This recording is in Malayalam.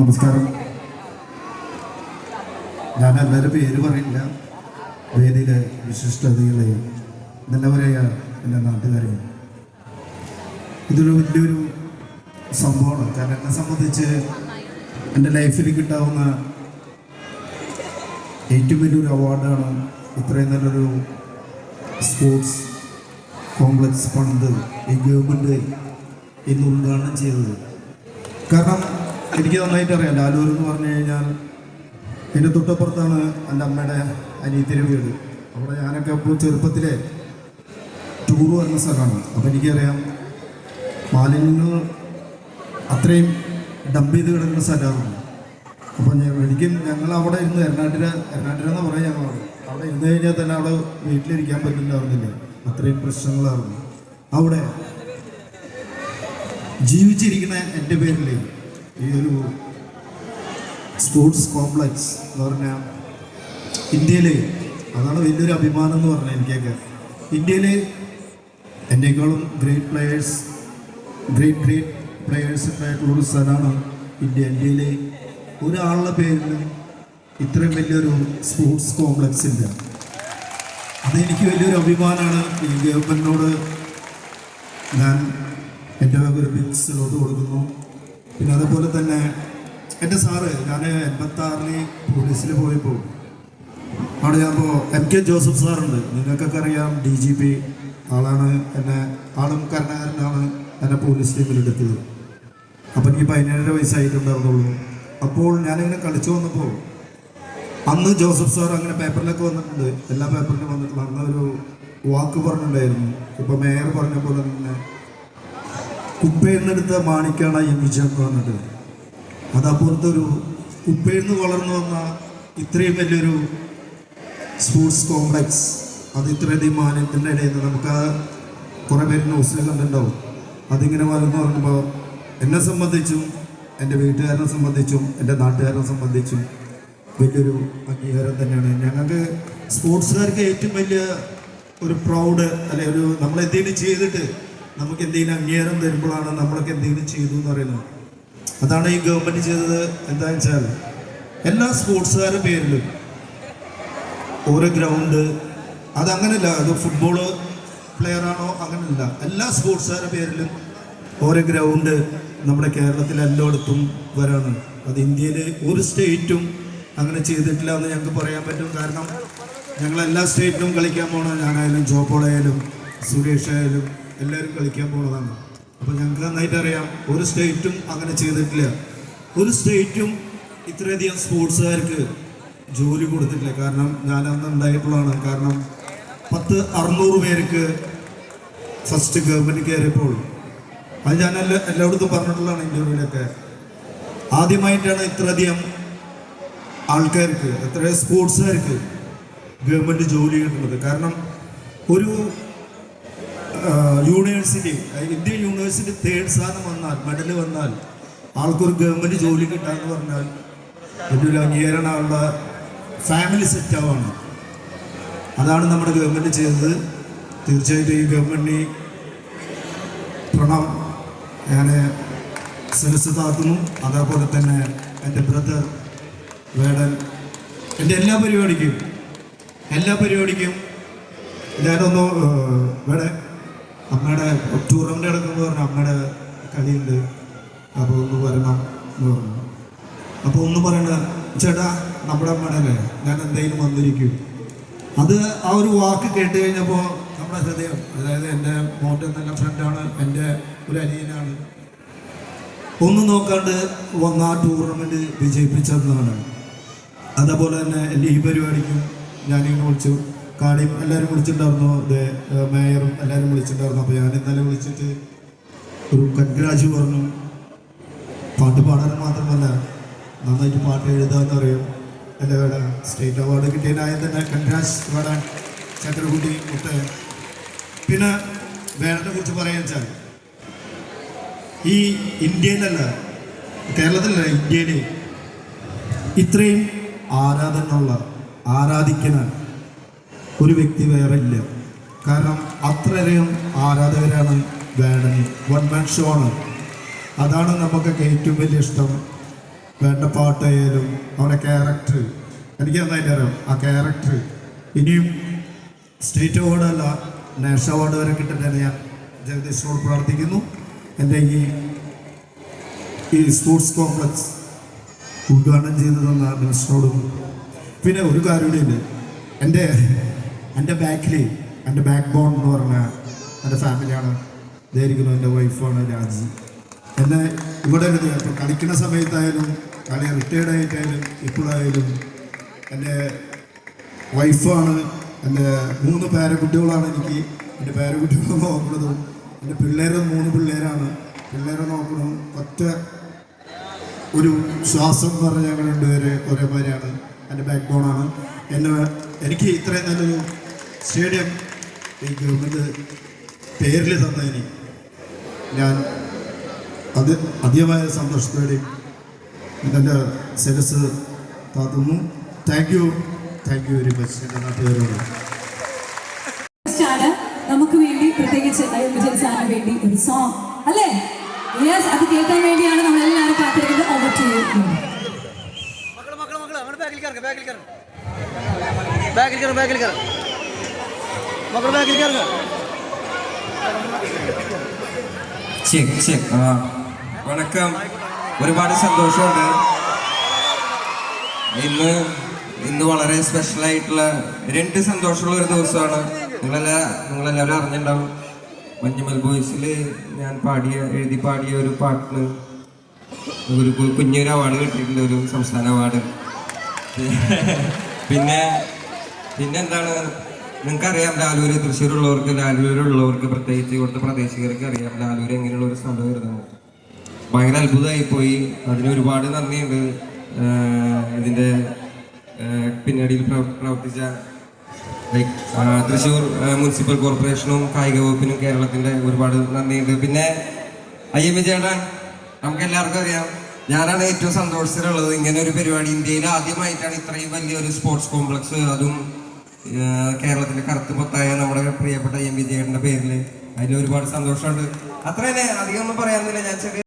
നമസ്കാരം. ഞാൻ എല്ലാവരും പേര് പറയില്ല. വേദിയിലെ വിശിഷ്ടതകളെ നല്ലവരായ എന്റെ നാട്ടുകാരെ. ഇതൊരു വലിയൊരു സംഭവമാണ്. കാരണം എന്നെ സംബന്ധിച്ച് എന്റെ ലൈഫിൽ കിട്ടാവുന്ന ഏറ്റവും വലിയൊരു അവാർഡാണ് ഇത്രയും നല്ലൊരു സ്പോർട്സ് കോംപ്ലക്സ് പണിത് ഈ ഗവൺമെന്റ് ഇന്ന് ഉദ്ഘാടനം ചെയ്തത്. കാരണം എനിക്ക് നന്നായിട്ട് അറിയാം. ലാലൂർ എന്ന് പറഞ്ഞു കഴിഞ്ഞാൽ എന്റെ തൊട്ടപ്പുറത്താണ് എന്റെ അമ്മയുടെ അനിയത്തിന്റെ വീട്. അവിടെ ഞാനൊക്കെ അപ്പോൾ ചെറുപ്പത്തിലെ ടൂർ വരുന്ന സ്ഥലമാണ്. അപ്പോൾ എനിക്കറിയാം മാലിന്യങ്ങൾ അത്രയും ഡംപ് ചെയ്ത് കിടക്കുന്ന സ്ഥലമാണ്. അപ്പം എനിക്കും ഞങ്ങൾ അവിടെ ഇരുന്ന് എറണാട്ടിര എറണാട്ടിര എന്ന് പറയാം ഞങ്ങൾ? അവിടെ ഇരുന്ന് കഴിഞ്ഞാൽ തന്നെ അവിടെ വീട്ടിലിരിക്കാൻ പറ്റില്ലായിരുന്നില്ല അത്രയും പ്രശ്നങ്ങളായിരുന്നു. അവിടെ ജീവിച്ചിരിക്കുന്ന എന്റെ പേരിൽ ഈ ഒരു സ്പോർട്സ് കോംപ്ലക്സ് എന്ന് പറഞ്ഞാൽ ഇന്ത്യയിലെ അതാണ് വലിയൊരു അഭിമാനം എന്ന് പറഞ്ഞാൽ എനിക്കൊക്കെ. ഇന്ത്യയിൽ എന്നെക്കാളും great players great great players ഉണ്ടായിട്ടുള്ളൊരു സ്ഥലമാണ് ഇന്ത്യ. ഇന്ത്യയിലെ ഒരാളുടെ പേരിൽ ഇത്രയും വലിയൊരു സ്പോർട്സ് കോംപ്ലക്സ് ഇല്ല. അതെനിക്ക് വലിയൊരു അഭിമാനമാണ് ഈ ഗവൺമെന്റിനോട് ഞാൻ എന്റെ ഒരു ബിൽസിലോട്ട് കൊടുക്കുന്നു. പിന്നെ അതുപോലെ തന്നെ എന്റെ സാറ് ഞാൻ എൺപത്താറിൽ പോലീസിൽ പോയപ്പോൾ അവിടെ ഞാനിപ്പോൾ എം കെ ജോസഫ് സാറുണ്ട്. നിങ്ങൾക്കൊക്കെ അറിയാം ഡി ജി പി ആളാണ് എന്നെ ആളും കരുണാകരനാണ് എന്നെ പോലീസ് ടീമിലെടുത്തത് അപ്പം എനിക്ക് പതിനേഴര വയസ്സായിട്ടുണ്ടായിരുന്നുള്ളൂ. അപ്പോൾ ഞാനിങ്ങനെ കളിച്ചു വന്നപ്പോൾ അന്ന് ജോസഫ് സാർ അങ്ങനെ പേപ്പറിലൊക്കെ വന്നിട്ടുണ്ട്. എല്ലാ പേപ്പറിലും വന്നിട്ടുള്ള അന്ന് ഒരു വാക്ക് പറഞ്ഞിട്ടുണ്ടായിരുന്നു. ഇപ്പോൾ മേയർ പറഞ്ഞ പോലെ തന്നെ കുപ്പയിൽ മാണിക്കാണ് ഈ വിജയം പറഞ്ഞിട്ട് അതപ്പുറത്തെ കുപ്പയിൽ നിന്ന് വളർന്നു വന്ന ഇത്രയും വലിയൊരു സ്പോർട്സ് കോംപ്ലക്സ് അത് ഇത്രയധികം മാനത്തിന്റെ ഇടയിൽ നിന്ന് നമുക്ക് ആ കുറേ പേര് ന്യൂസിൽ കണ്ടിട്ടുണ്ടാവും. അതിങ്ങനെ വരുന്നു പറയുമ്പോൾ എന്നെ സംബന്ധിച്ചും എന്റെ വീട്ടുകാരനെ സംബന്ധിച്ചും എന്റെ നാട്ടുകാരനെ സംബന്ധിച്ചും വലിയൊരു അംഗീകാരം തന്നെയാണ്. ഞങ്ങൾക്ക് സ്പോർട്സുകാർക്ക് ഏറ്റവും വലിയ ഒരു പ്രൗഡ് അല്ലെ ഒരു നമ്മൾ എന്തെങ്കിലും ചെയ്തിട്ട് നമുക്ക് എന്തെങ്കിലും അംഗീകാരം തരുമ്പോഴാണ് നമ്മളൊക്കെ എന്തെങ്കിലും ചെയ്തു എന്ന് പറയുന്നത്. അതാണ് ഈ ഗവൺമെന്റ് ചെയ്തത് എന്താണെന്ന് വെച്ചാൽ എല്ലാ സ്പോർട്സുകാരുടെ പേരിലും ഓരോ ഗ്രൗണ്ട് അതങ്ങനല്ല അത് ഫുട്ബോൾ പ്ലെയർ ആണോ അങ്ങനെയല്ല എല്ലാ സ്പോർട്സുകാരുടെ പേരിലും ഓരോ ഗ്രൗണ്ട് നമ്മുടെ കേരളത്തിൽ എല്ലായിടത്തും വരാണ്. അത് ഇന്ത്യയിലെ ഒരു സ്റ്റേറ്റും അങ്ങനെ ചെയ്തിട്ടില്ല എന്ന് ഞങ്ങൾക്ക് പറയാൻ പറ്റും. കാരണം ഞങ്ങൾ എല്ലാ സ്റ്റേറ്റിലും കളിക്കാൻ പോകണം ഞാനായാലും ജോപോളായാലും സുരേഷ് ആയാലും എല്ലാവരും കളിക്കാൻ പോണതാണ്. അപ്പോൾ ഞങ്ങൾക്ക് നന്നായിട്ട് അറിയാം ഒരു സ്റ്റേറ്റും അങ്ങനെ ചെയ്തിട്ടില്ല. ഒരു സ്റ്റേറ്റും ഇത്രയധികം സ്പോർട്സുകാർക്ക് ജോലി കൊടുത്തിട്ടില്ല. കാരണം ഞാൻ അന്ന് ഉണ്ടായിട്ടുള്ളതാണ് കാരണം പത്ത് അറുന്നൂറ് പേർക്ക് ഫസ്റ്റ് ഗവൺമെന്റ് കയറിയപ്പോൾ. അത് ഞാൻ എല്ലാ എല്ലായിടത്തും പറഞ്ഞിട്ടുള്ളതാണ് ഇന്റർവ്യൂവിലൊക്കെ ആദ്യമായിട്ടാണ് ഇത്രയധികം ആൾക്കാർക്ക് എത്ര സ്പോർട്സുകാർക്ക് ഗവൺമെന്റ് ജോലി കിട്ടുന്നത്. കാരണം ഒരു യൂണിവേഴ്സിറ്റി ഇന്ത്യൻ യൂണിവേഴ്സിറ്റി തേർഡ് സ്ഥാനം വന്നാൽ മെഡൽ വന്നാൽ ആൾക്കൊരു ഗവൺമെന്റ് ജോലി കിട്ടാന്ന് പറഞ്ഞാൽ എന്റെ ഒരു അംഗീകരണമുള്ള ഫാമിലി സെറ്റാവാണ് അതാണ് നമ്മുടെ ഗവൺമെന്റ് ചെയ്തത്. തീർച്ചയായിട്ടും ഈ ഗവൺമെന്റ് പ്രണം ഞാൻ സരസ്വതാക്കുന്നു അതേപോലെ തന്നെ എന്റെ ബ്രദർ വേടൻ എന്റെ എല്ലാ പരിപാടിക്കും എല്ലാ പരിപാടിക്കും ഞാനൊന്ന് ഇവിടെ അമ്മയുടെ ടൂർണമെന്റ് നടക്കുമ്പോൾ പറഞ്ഞു അമ്മയുടെ കളിയുണ്ട്. അപ്പോൾ ഒന്ന് വരണം എന്ന് പറഞ്ഞു. അപ്പോൾ ഒന്ന് പറയണ ചേട്ടാ നമ്മുടെ അമ്മയുടെ അല്ലേ? ഞാൻ എന്തെങ്കിലും വന്നിരിക്കും. അത് ആ ഒരു വാക്ക് കേട്ട് കഴിഞ്ഞപ്പോൾ നമ്മുടെ ഹൃദയം അതായത് എന്റെ മോന്റെ നല്ല ഫ്രണ്ടാണ് എന്റെ ഒരു അനിയനാണ്. ഒന്നും നോക്കാണ്ട് വന്ന ആ ടൂർണമെന്റ് വിജയിപ്പിച്ചതെന്നാണ്. അതേപോലെ തന്നെ ഈ പരിപാടിക്കും ഞാനിങ്ങനെ വിളിച്ചു. കാടിയും എല്ലാവരും വിളിച്ചിട്ടുണ്ടായിരുന്നു. അതെ മേയറും എല്ലാവരും വിളിച്ചിട്ടുണ്ടായിരുന്നു. അപ്പോൾ ഞാൻ ഇന്നലെ വിളിച്ചിട്ട് ഒരു കൺഗ്രാജ് പറഞ്ഞു പാട്ട് പാടാൻ മാത്രമല്ല നന്നായിട്ട് പാട്ട് എഴുതാമെന്ന് അറിയാം എന്റെ വേട സ്റ്റേറ്റ് അവാർഡ് കിട്ടിയതിനായ തന്നെ കൺഗ്രാജ് വേട ചക്രകുട്ടി മുട്ട പിന്നെ വേടനെ കുറിച്ച് പറയാൻ വെച്ചാൽ ഈ ഇന്ത്യയിലല്ല കേരളത്തിലല്ല ഇന്ത്യയിൽ ഇത്രയും ആരാധനയുള്ള ആരാധിക്കുന്ന ഒരു വ്യക്തി വേറെ ഇല്ല. കാരണം അത്രയധികം ആരാധകരാണ് വേടന് വൺ മാൻ ഷോ ആണ്. അതാണ് നമുക്കൊക്കെ ഏറ്റവും വലിയ ഇഷ്ടം. വേണ്ട പാട്ടായാലും അവരുടെ ക്യാരക്ടർ എനിക്ക് നന്നായിട്ട് അറിയാം? ആ ക്യാരക്ടർ ഇനിയും സ്റ്റേറ്റ് അവാർഡല്ല നാഷണൽ അവാർഡ് വരെ കിട്ടട്ടെ ഞാൻ ജഗദീഷിനോട് പ്രാർത്ഥിക്കുന്നു. എന്റെ ഈ ഈ സ്പോർട്സ് കോംപ്ലക്സ് ഉദ്ഘാടനം ചെയ്തു തന്ന പിന്നെ ഒരു കാര്യമുണ്ട് എന്റെ എന്റെ ബാക്കിൽ എന്റെ ബാക്ക് ബോൺ എന്ന് പറഞ്ഞ എന്റെ ഫാമിലിയാണ് ഇതായിരിക്കുന്നു എന്റെ വൈഫാണ് രാജി. എന്നെ ഇവിടെ ഒരു ഇപ്പോൾ കളിക്കുന്ന സമയത്തായാലും കളി റിട്ടയർഡ് ആയിട്ടായാലും ഇപ്പോഴായാലും എന്റെ വൈഫാണ് എന്റെ മൂന്ന് പേരക്കുട്ടികളാണ് എനിക്ക്. എന്റെ പേരക്കുട്ടികളെ നോക്കുന്നതും എന്റെ പിള്ളേരും മൂന്ന് പിള്ളേരാണ്. പിള്ളേരെ നോക്കണം ഒറ്റ ഒരു ശ്വാസം എന്ന് പറഞ്ഞാൽ ഞങ്ങൾ രണ്ടുപേരെ ഒരേമാതിരിയാണ്. എന്റെ ബാക്ക് ബോണാണ് എന്നെ എനിക്ക് ഇത്രയും നല്ലൊരു സ്റ്റേഡിയം ഈ ഗവൺമെന്റ് പേരിൽ തന്നതിന് ഞാൻ അത് അധികമായ സന്തോഷത്തോടെ എന്റെ ശിരസ് താത്തുന്നു thank you thank you very much എന്റെ നാട്ടുകാരോട്. നമുക്ക് വേണ്ടി പ്രത്യേകിച്ച് അയോഗ്യജൻ സാറിന് വേണ്ടി ഒരു സോങ് അല്ലേ? യെസ് അത് കേൾക്കാൻ വേണ്ടിയാണ് നമ്മൾ എല്ലാവരും കാത്തിരിക്കുന്നത് ഓവർ ടു യു കയറുക ബാഗിൽ കയറുക ബാഗിൽ കയറുക ബാഗിൽ ബാക്കിലേക്ക് ചെക്ക് ചെക്ക് വണക്കം. ഒരുപാട് സന്തോഷമുണ്ട്. ഇന്ന് ഇന്ന് വളരെ സ്പെഷ്യൽ ആയിട്ടുള്ള രണ്ട് സന്തോഷമുള്ള ഒരു ദിവസമാണ്. നിങ്ങളെല്ലാ നിങ്ങളെല്ലാവരും അറിഞ്ഞിട്ടുണ്ടാവും. മഞ്ഞുമൽ ബോയ്സിൽ ഞാൻ പാടിയ എഴുതി പാടിയ ഒരു പാട്ടിന് ഒരു കുഞ്ഞൊരു അവാർഡ് കിട്ടിയിട്ടുണ്ട് ഒരു സംസ്ഥാന അവാർഡ് പിന്നെ പിന്നെ എന്താണ്? നിങ്ങൾക്കറിയാം ലാലൂര് തൃശ്ശൂരുള്ളവർക്ക് ലാലൂരുള്ളവർക്ക് പ്രത്യേകിച്ച് ഇവിടുത്തെ പ്രദേശികർക്ക് അറിയാം ലാലൂര് എങ്ങനെയുള്ള ഒരു സ്ഥലമായിരുന്നു. ഭയങ്കര അത്ഭുതമായി പോയി അതിന് ഒരുപാട് നന്ദിയുണ്ട്. ഇതിന്റെ ആഹ് പ്രവർത്തിച്ച ലൈക്ക് തൃശ്ശൂർ മുനിസിപ്പൽ കോർപ്പറേഷനും കായിക വകുപ്പിനും കേരളത്തിന്റെ ഒരുപാട് നന്ദിയുണ്ട്. പിന്നെ അയ്യമ്മ ചേട്ടൻ നമുക്ക് എല്ലാവർക്കും അറിയാം. ഞാനാണ് ഏറ്റവും സന്തോഷത്തിലുള്ളത്. ഇങ്ങനെ ഒരു പരിപാടി ഇന്ത്യയിൽ ആദ്യമായിട്ടാണ് ഇത്രയും വലിയൊരു സ്പോർട്സ് കോംപ്ലക്സ് അതും ആഹ് കേരളത്തിന്റെ കറുത്ത് പൊത്തായ നമ്മുടെ പ്രിയപ്പെട്ട എം വി ജേട്ടന്റെ പേരിൽ അതിൽ ഒരുപാട് സന്തോഷമുണ്ട്. അത്ര തന്നെ അധികം ഒന്നും പറയാനില്ല ഞാൻ ചെറിയ